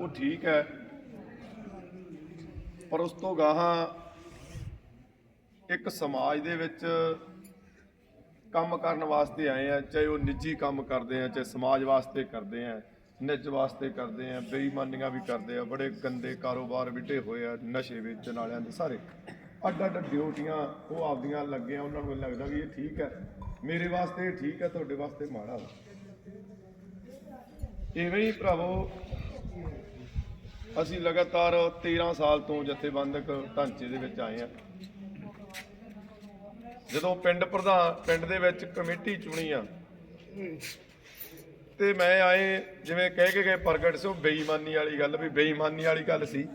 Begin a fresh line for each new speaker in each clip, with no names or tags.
ਉਹ ਠੀਕ ਹੈ। ਪਰ ਉਸ ਤੋਂ ਗਾਹਾਂ ਇੱਕ ਸਮਾਜ ਦੇ ਵਿੱਚ ਕੰਮ ਕਰਨ ਵਾਸਤੇ ਆਏ ਆ, ਚਾਹੇ ਉਹ ਨਿੱਜੀ ਕੰਮ ਕਰਦੇ ਆ, ਚਾਹੇ ਸਮਾਜ ਵਾਸਤੇ ਕਰਦੇ ਆ, ਨਿੱਜ ਵਾਸਤੇ ਕਰਦੇ ਆ, ਬੇਈਮਾਨੀਆਂ ਵੀ ਕਰਦੇ ਆ, ਬੜੇ ਗੰਦੇ ਕਾਰੋਬਾਰ ਵਿਟੇ ਹੋਏ ਆ, ਨਸ਼ੇ ਵੇਚਣ ਵਾਲਿਆਂ ਦੇ ਸਾਰੇ। ਅੱਡ ਅੱਡ ਡਿਊਟੀਆਂ ਉਹ ਆਪਦੀਆਂ ਲੱਗੀਆਂ, ਉਹਨਾਂ ਨੂੰ ਲੱਗਦਾ ਵੀ ਇਹ ਠੀਕ ਹੈ। ਮੇਰੇ ਵਾਸਤੇ ਇਹ ਠੀਕ ਹੈ, ਤੁਹਾਡੇ ਵਾਸਤੇ ਮਾੜਾ ਵਾ। ਇਵੇਂ ਹੀ ਭਰਾਵੋ ਅਸੀਂ ਲਗਾਤਾਰ 13 ਸਾਲ ਤੋਂ ਜਥੇਬੰਦਕ ਢਾਂਚੇ ਦੇ ਵਿੱਚ ਆਏ ਆ ਜਦੋਂ ਪਿੰਡ ਪ੍ਰਧਾਨ ਪਿੰਡ ਦੇ ਵਿੱਚ ਕਮੇਟੀ ਚੁਣੀ ਆ ਤੇ ਮੈਂ ਆਏ ਜਿਵੇਂ ਕਹਿ ਕੇ ਗਏ ਪ੍ਰਗਟ ਸੋ ਬੇਈਮਾਨੀ ਵਾਲੀ ਗੱਲ ਵੀ ਬੇਈਮਾਨੀ ਵਾਲੀ ਗੱਲ ਸੀ।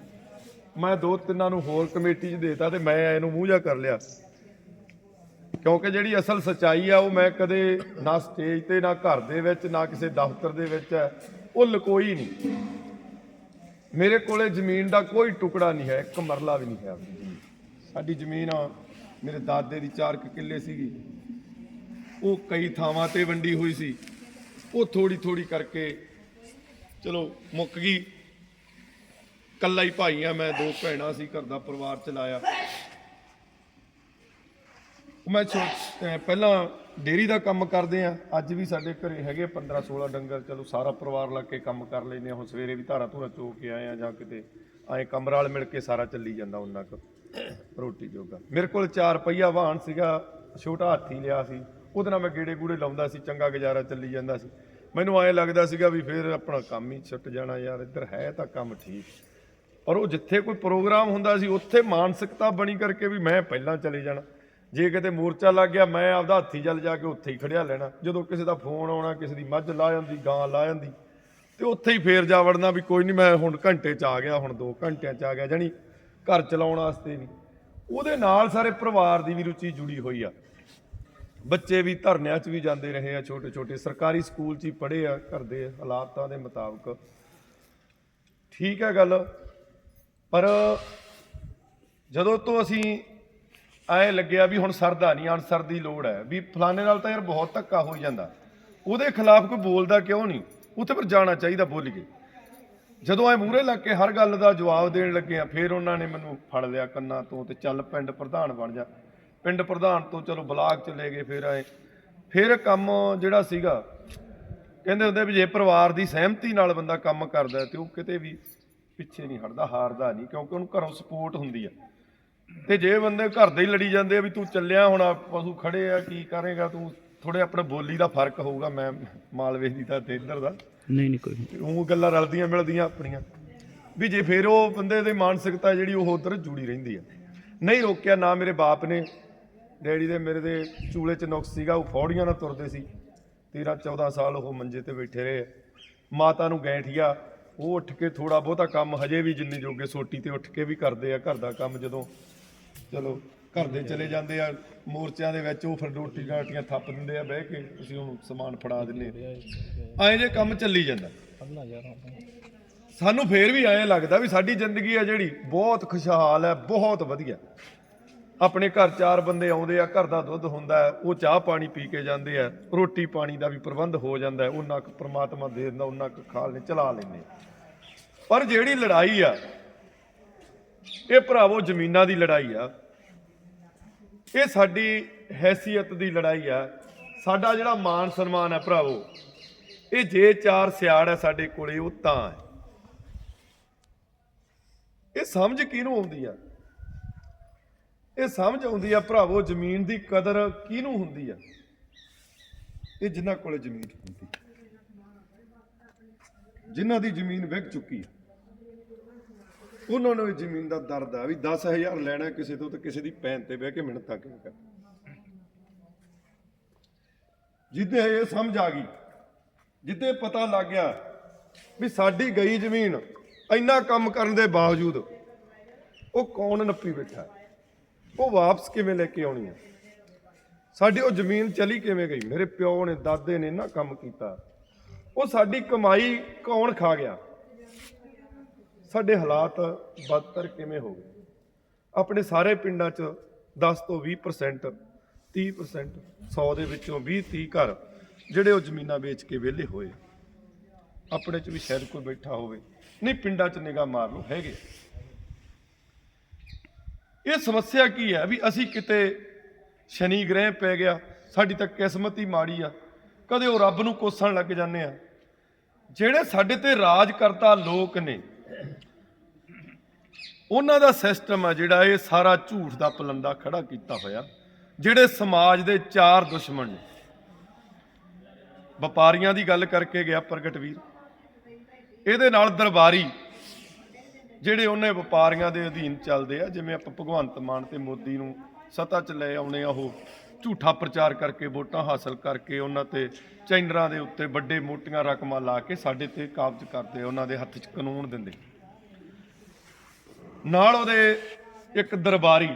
ਮੈਂ ਦੋ ਤਿੰਨਾਂ ਨੂੰ ਹੋਰ ਕਮੇਟੀ 'ਚ ਦੇਤਾ ਤੇ ਮੈਂ ਇਹਨੂੰ ਮੂੰਹ ਜਾ ਕਰ ਲਿਆ। ਕਿਉਂਕਿ ਜਿਹੜੀ ਅਸਲ ਸਚਾਈ ਆ ਉਹ ਮੈਂ ਕਦੇ ਨਾ ਸਟੇਜ ਤੇ ਨਾ ਘਰ ਦੇ ਵਿੱਚ ਨਾ ਕਿਸੇ ਦਫ਼ਤਰ ਦੇ ਵਿੱਚ ਹੈ, ਉਹ ਲਕੋਈ ਨਹੀਂ। ਮੇਰੇ ਕੋਲੇ ਜ਼ਮੀਨ ਦਾ ਕੋਈ ਟੁਕੜਾ ਨਹੀਂ ਹੈ, ਇੱਕ ਮਰਲਾ ਵੀ ਨਹੀਂ ਹੈ। ਸਾਡੀ ਜ਼ਮੀਨ ਆ, ਮੇਰੇ ਦਾਦੇ ਦੀ 4 ਕਿੱਲੇ ਸੀਗੀ। ਉਹ ਕਈ ਥਾਵਾਂ ਤੇ ਵੰਡੀ ਹੋਈ ਸੀ। ਉਹ ਥੋੜੀ ਥੋੜੀ ਕਰਕੇ ਚਲੋ ਮੁੱਕ ਗਈ। ਕੱਲਾ ਹੀ ਭਾਈ ਆ, ਮੈਂ ਦੋ ਭੈਣਾਂ ਸੀ, ਘਰ ਦਾ ਪਰਿਵਾਰ ਚਲਾਇਆ। ਮੈਂ ਪਹਿਲਾਂ ਡੇਰੀ ਦਾ ਕੰਮ ਕਰਦੇ ਆ। ਅੱਜ ਵੀ ਸਾਡੇ ਘਰੇ ਹੈਗੇ 15 16 ਡੰਗਰ। ਚਲੋ ਸਾਰਾ ਪਰਿਵਾਰ ਲੱਗ ਕੇ ਕੰਮ ਕਰ ਲੈਂਦੇ ਆ। ਹੁਣ ਸਵੇਰੇ ਵੀ ਧਾਰਾ ਧੂਰਾ ਚੋ ਕੇ ਆਏ ਆ ਜਾਂ ਕਿਤੇ। ਐ ਕਮਰਾ ਵਾਲ ਮਿਲ ਕੇ ਸਾਰਾ ਚੱਲੀ ਜਾਂਦਾ ਉਹਨਾਂ ਕੁ, ਰੋਟੀ ਜੋਗਾ। ਮੇਰੇ ਕੋਲ ਚਾਰ ਪਹੀਆ ਵਾਹਨ ਸੀਗਾ, ਛੋਟਾ ਹਾਥੀ ਲਿਆ ਸੀ। ਉਹਦੇ ਨਾਲ ਮੈਂ ਗੇੜੇ ਗੂੜੇ ਲਾਉਂਦਾ ਸੀ, ਚੰਗਾ ਗੁਜ਼ਾਰਾ ਚੱਲੀ ਜਾਂਦਾ ਸੀ। ਮੈਨੂੰ ਐਂ ਲੱਗਦਾ ਸੀਗਾ ਵੀ ਫਿਰ ਆਪਣਾ ਕੰਮ ਹੀ ਛੁੱਟ ਜਾਣਾ ਯਾਰ, ਇੱਧਰ ਹੈ ਤਾਂ ਕੰਮ ਠੀਕ। ਪਰ ਉਹ ਜਿੱਥੇ ਕੋਈ ਪ੍ਰੋਗਰਾਮ ਹੁੰਦਾ ਸੀ, ਉੱਥੇ ਮਾਨਸਿਕਤਾ ਬਣੀ ਕਰਕੇ ਵੀ ਮੈਂ ਪਹਿਲਾਂ ਚਲੇ ਜਾਣਾ। ਜੇ ਕਿਤੇ ਮੋਰਚਾ ਲੱਗ ਗਿਆ, ਮੈਂ ਆਪਦਾ ਹੱਥੀ ਚੱਲ ਜਾ ਕੇ ਉੱਥੇ ਹੀ ਖੜਿਆ ਲੈਣਾ। ਜਦੋਂ ਕਿਸੇ ਦਾ ਫੋਨ ਆਉਣਾ, ਕਿਸੇ ਦੀ ਮੱਝ ਲਾ ਜਾਂਦੀ, ਗਾਂ ਲਾ ਜਾਂਦੀ, ਤੇ ਉੱਥੇ ਹੀ ਫੇਰ ਜਾ ਵੜਨਾ ਵੀ ਕੋਈ ਨਹੀਂ ਮੈਂ ਹੁਣ ਘੰਟੇ ਚ ਆ ਗਿਆ, ਹੁਣ 2 ਘੰਟਿਆਂ ਚ ਆ ਗਿਆ ਜਾਨੀ ਘਰ ਚਲਾਉਣ ਵਾਸਤੇ ਵੀ। ਉਹਦੇ ਨਾਲ ਸਾਰੇ ਪਰਿਵਾਰ ਦੀ ਵੀ ਰੁਚੀ ਜੁੜੀ ਹੋਈ ਆ। ਬੱਚੇ ਵੀ ਧਰਨਿਆਂ 'ਚ ਵੀ ਜਾਂਦੇ ਰਹੇ ਆ ਛੋਟੇ ਛੋਟੇ ਸਰਕਾਰੀ ਸਕੂਲ 'ਚ ਹੀ ਪੜ੍ਹੇ ਆ ਘਰ ਦੇ ਹਾਲਾਤਾਂ ਦੇ ਮੁਤਾਬਕ। ਠੀਕ ਹੈ ਗੱਲ, ਪਰ ਜਦੋਂ ਤੋਂ ਅਸੀਂ ਐ ਲੱਗਿਆ ਵੀ ਹੁਣ ਸਰਦਾ ਨਹੀਂ, ਅਨਸਰ ਦੀ ਲੋੜ ਹੈ। ਵੀ ਫਲਾਣੇ ਨਾਲ ਤਾਂ ਯਾਰ ਬਹੁਤ ਧੱਕਾ ਹੋਈ ਜਾਂਦਾ। ਉਹਦੇ ਖਿਲਾਫ ਕੋਈ ਬੋਲਦਾ ਕਿਉਂ ਨਹੀਂ? ਉੱਥੇ ਪਰ ਜਾਣਾ ਚਾਹੀਦਾ ਬੋਲ ਕੇ। ਜਦੋਂ ਐ ਮੂਹਰੇ ਲੱਗ ਕੇ ਹਰ ਗੱਲ ਦਾ ਜਵਾਬ ਦੇਣ ਲੱਗੇ ਆ, ਫਿਰ ਉਹਨਾਂ ਨੇ ਮੈਨੂੰ ਫੜ ਲਿਆ ਕੰਨਾਂ ਤੋਂ ਤੇ ਚੱਲ ਪਿੰਡ ਪ੍ਰਧਾਨ ਬਣ ਜਾ। ਪਿੰਡ ਪ੍ਰਧਾਨ ਤੋਂ ਚਲੋ ਬਲਾਕ ਚਲੇ ਗਏ ਫਿਰ ਆਏ। ਫਿਰ ਕੰਮ ਜਿਹੜਾ ਸੀਗਾ, ਕਹਿੰਦੇ ਹੁੰਦੇ ਵੀ ਜੇ ਪਰਿਵਾਰ ਦੀ ਸਹਿਮਤੀ ਨਾਲ ਬੰਦਾ ਕੰਮ ਕਰਦਾ ਹੈ ਤੇ ਉਹ ਕਿਤੇ ਵੀ ਪਿੱਛੇ ਨਹੀਂ ਹਟਦਾ, ਹਾਰਦਾ ਨਹੀਂ, ਕਿਉਂਕਿ ਉਹਨੂੰ ਘਰੋਂ ਸਪੋਰਟ ਹੁੰਦੀ ਆ। ਤੇ ਜੇ ਬੰਦੇ ਘਰ ਦੇ ਹੀ ਲੜੀ ਜਾਂਦੇ ਆ ਵੀ ਤੂੰ ਚੱਲਿਆ ਹੁਣ ਆ ਪਸ਼ੂ ਖੜੇ ਆ ਕੀ ਕਰੇਗਾ ਤੂੰ? ਥੋੜੇ ਆਪਣੇ ਬੋਲੀ ਦਾ ਫ਼ਰਕ ਹੋਊਗਾ ਮੈਂ ਮਾਲਵੇ ਦੀ ਤਾਂ ਤੇ ਇੱਧਰ ਦਾ।
ਨਹੀਂ ਨਹੀਂ ਕੋਈ ਨਹੀਂ।
ਉਹ ਗੱਲਾਂ ਰਲਦੀਆਂ ਮਿਲਦੀਆਂ ਆਪਣੀਆਂ। ਵੀ ਜੇ ਫਿਰ ਉਹ ਬੰਦੇ ਦੀ ਮਾਨਸਿਕਤਾ ਜਿਹੜੀ ਉਹ ਉਧਰ ਜੁੜੀ ਰਹਿੰਦੀ ਆ। ਨਹੀਂ ਰੋਕਿਆ ਨਾ ਮੇਰੇ ਬਾਪ ਨੇ। ਡੈਡੀ ਦੇ ਮੇਰੇ ਦੇ ਚੂਲੇ 'ਚ ਨੁਕਸ ਸੀਗਾ ਉਹ ਫੌੜੀਆਂ ਨਾਲ ਤੁਰਦੇ ਸੀ। 13 14 ਸਾਲ ਉਹ ਮੰਜੇ ਤੇ ਬੈਠੇ ਰਹੇ। ਮਾਤਾ ਨੂੰ ਗੈਂਠੀਆ ਉਹ ਉੱਠ ਕੇ ਥੋੜਾ ਬਹੁਤਾ ਕੰਮ ਹਜੇ ਵੀ ਜਿੰਨੇ ਜੋਗੇ ਸੋਟੀ ਤੇ ਉੱਠ ਕੇ ਵੀ ਕਰਦੇ ਆ ਘਰ ਦਾ ਕੰਮ ਜਦੋਂ ਚਲੋ ਘਰ ਦੇ ਚਲੇ ਜਾਂਦੇ ਆ ਮੋਰਚਿਆਂ ਦੇ ਵਿੱਚ ਉਹ ਫਿਰ ਰੋਟੀ ਗਾਟੀਆਂ ਥੱਪ ਦਿੰਦੇ ਆ ਬਹਿ ਕੇ ਅਸੀਂ ਉਹਨੂੰ ਸਮਾਨ ਫੜਾ ਆ। ਐਂ ਜੇ ਕੰਮ ਚੱਲੀ ਜਾਂਦਾ। ਸਾਨੂੰ ਫੇਰ ਵੀ ਐਂ ਲੱਗਦਾ ਵੀ ਸਾਡੀ ਜ਼ਿੰਦਗੀ ਆ ਜਿਹੜੀ ਬਹੁਤ ਖੁਸ਼ਹਾਲ ਹੈ ਬਹੁਤ ਵਧੀਆ। ਆਪਣੇ ਘਰ ਚਾਰ ਬੰਦੇ ਆਉਂਦੇ ਆ ਘਰ ਦਾ ਦੁੱਧ ਹੁੰਦਾ ਉਹ ਚਾਹ ਪਾਣੀ ਪੀ ਕੇ ਜਾਂਦੇ ਆ ਰੋਟੀ ਪਾਣੀ ਦਾ ਵੀ ਪ੍ਰਬੰਧ ਹੋ ਜਾਂਦਾ ਉਹਨਾਂ ਕੁ ਪ੍ਰਮਾਤਮਾ ਦੇ ਦਿੰਦਾ ਉਹਨਾਂ ਕੁ ਖਾ ਲੈ ਚਲਾ ਲੈਂਦੇ। ਪਰ ਜਿਹੜੀ ਲੜਾਈ ਆ ਇਹ ਭਰਾਵੋ, ਜ਼ਮੀਨਾਂ ਦੀ ਲੜਾਈ ਆ। ਇਹ ਸਾਡੀ ਹੈਸੀਅਤ ਦੀ ਲੜਾਈ ਆ। ਸਾਡਾ ਜਿਹੜਾ ਮਾਨ ਸਨਮਾਨ ਹੈ ਭਰਾਵੋ, ਇਹ ਜੇ ਚਾਰ ਸਿਆੜ ਹੈ ਸਾਡੇ ਕੋਲੇ, ਉਹ ਤਾਂ ਹੈ। ਇਹ ਸਮਝ ਕਿਹਨੂੰ ਆਉਂਦੀ ਆ? ਇਹ ਸਮਝ ਆਉਂਦੀ ਆ ਭਰਾਵੋ, ਜ਼ਮੀਨ ਦੀ ਕਦਰ ਕਿਹਨੂੰ ਹੁੰਦੀ ਆ? ਇਹ ਜਿਨ੍ਹਾਂ ਕੋਲੇ ਜ਼ਮੀਨ ਹੁੰਦੀ। ਜਿਨ੍ਹਾਂ ਦੀ ਜ਼ਮੀਨ ਵਿਕ ਚੁੱਕੀ ਆ। ਉਹਨਾਂ ਨੂੰ ਵੀ ਜ਼ਮੀਨ ਦਾ ਦਰਦ ਆ ਵੀ 10000 ਲੈਣਾ ਕਿਸੇ ਤੋਂ ਤੇ ਕਿਸੇ ਦੀ ਪੈਨ ਤੇ ਬਹਿ ਕੇ ਮਿਹਨਤਾਂ ਕਿਉਂ ਕਰ? ਜਿੱਦੇ ਇਹ ਸਮਝ ਆ ਗਈ, ਜਿੱਦੇ ਪਤਾ ਲੱਗ ਗਿਆ ਵੀ ਸਾਡੀ ਗਈ ਜ਼ਮੀਨ ਇੰਨਾ ਕੰਮ ਕਰਨ ਦੇ ਬਾਵਜੂਦ ਉਹ ਕੌਣ ਨੱਪੀ ਬੈਠਾ? ਉਹ ਵਾਪਸ ਕਿਵੇਂ ਲੈ ਕੇ ਆਉਣੀ ਹੈ ਸਾਡੀ ਉਹ ਜ਼ਮੀਨ ਚਲੀ ਕਿਵੇਂ ਗਈ? ਮੇਰੇ ਪਿਓ ਨੇ, ਦਾਦੇ ਨੇ ਨਾ ਕੰਮ ਕੀਤਾ। ਉਹ ਸਾਡੀ ਕਮਾਈ ਕੌਣ ਖਾ ਗਿਆ? ਸਾਡੇ ਹਾਲਾਤ ਬਦਤਰ ਕਿਵੇਂ ਹੋ ਗਏ? ਆਪਣੇ ਸਾਰੇ ਪਿੰਡਾਂ 'ਚ 10 ਤੋਂ 20% 30% 100 ਦੇ ਵਿੱਚੋਂ 20 30 ਘਰ ਜਿਹੜੇ ਉਹ ਜ਼ਮੀਨਾਂ ਵੇਚ ਕੇ ਵਿਹਲੇ ਹੋਏ ਆਪਣੇ ਚ ਵੀ ਸ਼ਾਇਦ ਕੋਈ ਬੈਠਾ ਹੋਵੇ। ਨਹੀਂ, ਪਿੰਡਾਂ ਚ ਨਿਗਾਹ ਮਾਰ ਲਓ, ਹੈਗੇ। ਇਹ ਸਮੱਸਿਆ ਕੀ ਹੈ? ਵੀ ਅਸੀਂ ਕਿਤੇ ਸ਼ਨੀ ਗ੍ਰਹਿ ਪੈ ਗਿਆ, ਸਾਡੀ ਤਾਂ ਕਿਸਮਤ ਹੀ ਮਾੜੀ ਆ। ਕਦੇ ਉਹ ਰੱਬ ਨੂੰ ਕੋਸਣ ਲੱਗ ਜਾਂਦੇ ਆ। ਜਿਹੜੇ ਸਾਡੇ ਤੇ ਰਾਜ ਕਰਤਾ ਲੋਕ ਨੇ ਉਹਨਾਂ ਦਾ ਸਿਸਟਮ ਆ ਜਿਹੜਾ ਇਹ ਸਾਰਾ ਝੂਠ ਦਾ ਪਲੰਦਾ ਖੜਾ ਕੀਤਾ ਹੋਇਆ, ਜਿਹੜੇ ਸਮਾਜ ਦੇ ਚਾਰ ਦੁਸ਼ਮਣ ਨੇ। ਵਪਾਰੀਆਂ ਦੀ ਗੱਲ ਕਰਕੇ ਗਿਆ ਪ੍ਰਗਟ ਵੀਰ। ਇਹਦੇ ਨਾਲ ਦਰਬਾਰੀ, ਜਿਹੜੇ ਉਹਨੇ ਵਪਾਰੀਆਂ ਦੇ ਅਧੀਨ ਚੱਲਦੇ ਆ, ਜਿਵੇਂ ਆਪਾਂ ਭਗਵੰਤ ਮਾਨ ਤੇ ਮੋਦੀ ਨੂੰ ਸੱਤਾ 'ਚ ਲੈ ਆਉਣੇ ਆ ਉਹ। ਝੂਠਾ ਪ੍ਰਚਾਰ ਕਰਕੇ, ਵੋਟਾਂ ਹਾਸਲ ਕਰਕੇ ਉਹਨਾਂ ਤੇ ਚੈਨਰਾਂ ਦੇ ਉੱਤੇ ਵੱਡੇ ਮੋਟੀਆਂ ਰਕਮਾਂ ਲਾ ਕੇ ਸਾਡੇ ਤੇ ਕਾਬਜ਼ ਕਰਦੇ, ਉਹਨਾਂ ਦੇ ਹੱਥ 'ਚ ਕਾਨੂੰਨ ਦਿੰਦੇ। ਨਾਲ ਉਹਦੇ ਇੱਕ ਦਰਬਾਰੀ।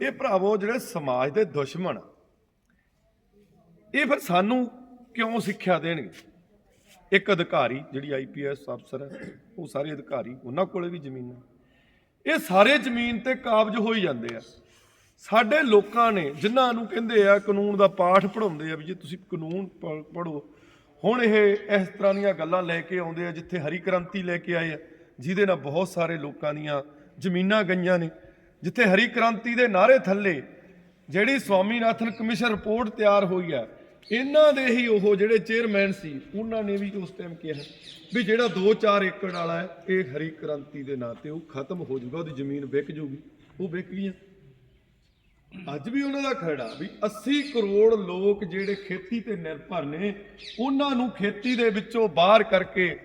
ਇਹ ਭਰਾਵੋ ਜਿਹੜੇ ਸਮਾਜ ਦੇ ਦੁਸ਼ਮਣ, ਇਹ ਫਿਰ ਸਾਨੂੰ ਕਿਉਂ ਸਿੱਖਿਆ ਦੇਣਗੇ? ਇੱਕ ਅਧਿਕਾਰੀ, ਜਿਹੜੀ ਆਈਪੀਐਸ ਅਫਸਰ ਹੈ, ਉਹ ਸਾਰੇ ਅਧਿਕਾਰੀ ਉਹਨਾਂ ਕੋਲੇ ਵੀ ਜ਼ਮੀਨਾਂ। ਇਹ ਸਾਰੇ ਜ਼ਮੀਨ ਤੇ ਕਾਬਜ ਹੋਈ ਜਾਂਦੇ ਆ। ਸਾਡੇ ਲੋਕਾਂ ਨੇ ਜਿਨ੍ਹਾਂ ਨੂੰ ਕਹਿੰਦੇ ਆ ਕਾਨੂੰਨ ਦਾ ਪਾਠ ਪੜਾਉਂਦੇ ਆ ਵੀ ਜੇ ਤੁਸੀਂ ਕਾਨੂੰਨ ਪੜੋ ਹੁਣ ਇਹ ਇਸ ਤਰ੍ਹਾਂ ਦੀਆਂ ਗੱਲਾਂ ਲੈ ਕੇ ਆਉਂਦੇ ਆ ਜਿੱਥੇ ਹਰੀ ਕ੍ਰਾਂਤੀ ਲੈ ਕੇ ਆਏ ਆ, ਜਿਹਦੇ ਨਾਲ ਬਹੁਤ ਸਾਰੇ ਲੋਕਾਂ ਦੀਆਂ ਜ਼ਮੀਨਾਂ ਗਈਆਂ ਨੇ। ਜਿੱਥੇ ਹਰੀ ਕ੍ਰਾਂਤੀ ਦੇ ਨਾਰੇ ਥੱਲੇ ਜਿਹੜੀ ਸਵਾਮੀਨਾਥਨ ਕਮਿਸ਼ਨ ਰਿਪੋਰਟ ਤਿਆਰ ਹੋਈ ਆ ਇਹਨਾਂ ਦੇ ਹੀ ਉਹ ਜਿਹੜੇ ਚੇਅਰਮੈਨ ਸੀ, ਉਹਨਾਂ ਨੇ ਵੀ ਉਸ ਟਾਈਮ ਕਿਹਾ ਵੀ ਜਿਹੜਾ 2-4 ਏਕੜ ਵਾਲਾ ਹੈ, ਇਹ ਹਰੀ ਕ੍ਰਾਂਤੀ ਦੇ ਨਾਂ ਤੇ ਉਹ ਖਤਮ ਹੋ ਜਾਊਗਾ, ਉਹਦੀ ਜ਼ਮੀਨ ਵਿਕ ਜਾਊਗੀ, ਉਹ ਵਿਕ ਗਈਆਂ। ਅੱਜ ਵੀ ਉਹਨਾਂ ਦਾ ਖੜਾ ਵੀ 80 ਕਰੋੜ ਲੋਕ ਜਿਹੜੇ ਖੇਤੀ ਤੇ ਨਿਰਭਰ ਨੇ, ਉਹਨਾਂ ਨੂੰ ਖੇਤੀ ਦੇ ਵਿੱਚੋਂ ਬਾਹਰ ਕਰਕੇ